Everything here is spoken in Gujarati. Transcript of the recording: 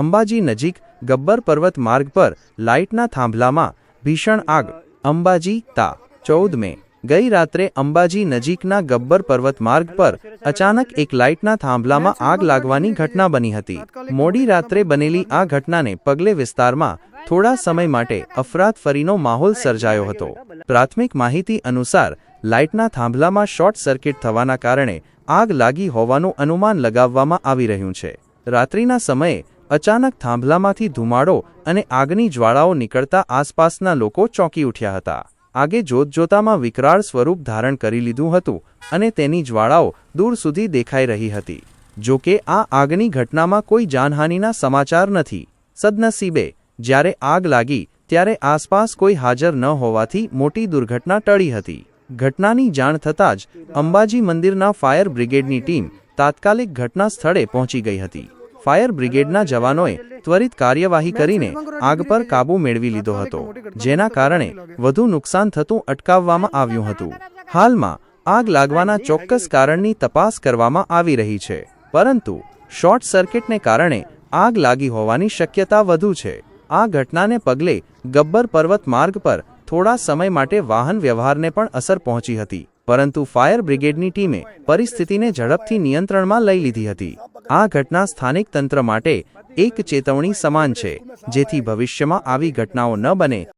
અંબાજી નજીક ગબ્બર પર્વત માર્ગ પર લાઇટના થાંભલામાં ભીષણ આગ. અંબાજી તા ચૌદ મે. ગઈ રાત્રે અંબાજી નજીકના ગબ્બર પર્વત માર્ગ પર અચાનક એક લાઇટના થાંભલામાં આગ લાગવાની ઘટના બની હતી. મોડી રાત્રે બનેલી આ ઘટનાને પગલે વિસ્તારમાં થોડા સમય માટે અફરાતફરીનો માહોલ સર્જાયો હતો. પ્રાથમિક માહિતી અનુસાર લાઇટના થાંભલામાં શોર્ટ સર્કિટ થવાના કારણે આગ લાગી હોવાનું અનુમાન લગાવવામાં આવી રહ્યું છે. રાત્રિના સમયે અચાનક થાંભલામાંથી ધુમાડો અને આગની જ્વાળાઓ નીકળતા આસપાસના લોકો ચોંકી ઉઠ્યા હતા. આગે જોતજોતામાં વિકરાળ સ્વરૂપ ધારણ કરી લીધું હતું અને તેની જ્વાળાઓ દૂર સુધી દેખાઈ રહી હતી. જો કે આ આગની ઘટનામાં કોઈ જાનહાનિના સમાચાર નથી. સદનસીબે, જ્યારે આગ લાગી, ત્યારે આસપાસ કોઈ હાજર ન હોવાથી મોટી દુર્ઘટના ટળી હતી. ઘટનાની જાણ થતાં જ અંબાજી મંદિરના ફાયર બ્રિગેડની ટીમ તાત્કાલિક ઘટના સ્થળે પહોંચી ગઈ હતી. ફાયર બ્રિગેડના જવાનોએ ત્વરિત કાર્યવાહી કરીને આગ પર કાબૂ મેળવી લીધો હતો જેના કારણે વધુ નુકસાન થતું અટકાવવામાં આવ્યું હતું. હાલમાં આગ લાગવાના ચોક્કસ કારણની તપાસ કરવામાં આવી રહી છે પરંતુ શોર્ટ સર્કિટને કારણે આગ લાગી હોવાની શક્યતા વધુ છે. આ ઘટનાને પગલે ગબ્બર પર્વત માર્ગ પર થોડા સમય માટે વાહન વ્યવહારને પણ અસર પહોંચી હતી પરંતુ ફાયર બ્રિગેડની ટીમે પરિસ્થિતિને ઝડપથી નિયંત્રણમાં લઈ લીધી હતી. આ ઘટના સ્થાનિક તંત્ર માટે એક ચેતવણી સમાન છે, જેથી ભવિષ્યમાં આવી ઘટનાઓ ન બને.